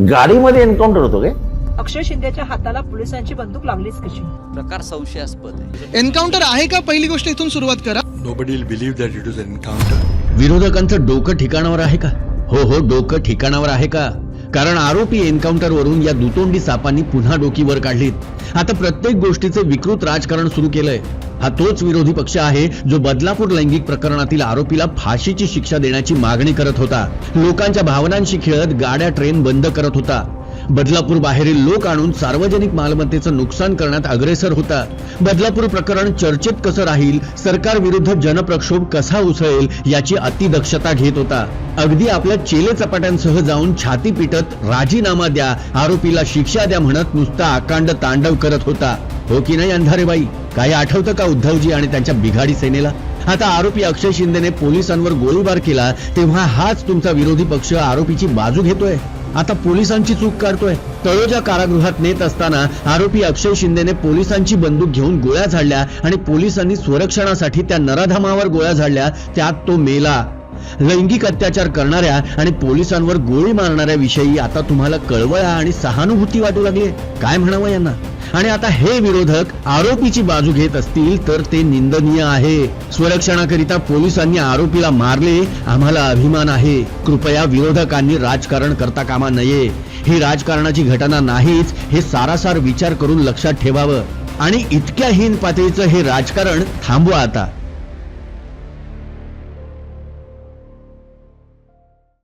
गाडीमध्ये एन्काउंटर होतो काय? अक्षय शिंदेच्या हाताला पोलिसांची बंदूक लागलीच कशी? प्रकार संशयास्पद आहे. एन्काउंटर आहे का? पहिली गोष्ट इथून सुरुवात करा. Will believe that it was an encounter. विरोधकांचं डोकं ठिकाणावर आहे का? हो हो डोकं ठिकाणावर आहे का? कारण आरोपी एन्काउंटरवरून या दुतोंडी सापांनी पुन्हा डोकीवर काढलीत. आता प्रत्येक गोष्टीचे विकृत राजकारण सुरू केलंय. हा तोच विरोधी पक्ष आहे जो बदलापूर लैंगिक प्रकरणातील आरोपीला फाशीची शिक्षा देण्याची मागणी करत होता. लोकांच्या भावनांशी खेळत गाड्या ट्रेन बंद करत होता. बदलापूर बाहेरील लोक आणून सार्वजनिक मालमत्तेचं नुकसान करण्यात अग्रेसर होता. बदलापूर प्रकरण चर्चेत कसं राहील सरकार विरुद्ध जनप्रक्षोभ कसा उसळेल याची अतिदक्षता घेत होता. अगदी आपल्या चेले चपाट्यांसह जाऊन छाती पिटत राजीनामा द्या आरोपीला शिक्षा द्या म्हणत नुसता आकांड तांडव करत होता. हो की नाही अंधारेबाई? काही आठवतं का उद्धवजी आणि त्यांच्या बिघाडी सेनेला? आता आरोपी अक्षय शिंदेने पोलिसांवर गोळीबार केला तेव्हा हाच तुमचा विरोधी पक्ष आरोपीची बाजू घेतोय. आता पोलिसांची चूक काढतोय. तळोजा कारागृहात नेत असताना आरोपी अक्षय शिंदेने पोलिसांची बंदूक घेऊन गोळ्या झाडल्या आणि पोलिसांनी स्वरक्षणासाठी त्या नराधामावर गोळ्या झाडल्या. त्यात तो मेला. लैंगिक अत्याचार करणाऱ्या आणि पोलिसांवर गोळी मारणाऱ्या विषयी आता तुम्हाला कळवळा आणि सहानुभूती वाटू लागली काय म्हणावं यांना? आणि आता हे विरोधक आरोपीची बाजू घेत असतील तर ते निंदनीय आहे. स्वरक्षणाकरिता पोलिसांनी आरोपीला मारले आम्हाला अभिमान आहे. कृपया विरोधकांनी राजकारण करता कामा नये. ही राजकारणाची घटना नाहीच हे सारासार विचार करून लक्षात ठेवावं. आणि इतक्या हीन पातळीचं हे राजकारण थांबवा आता.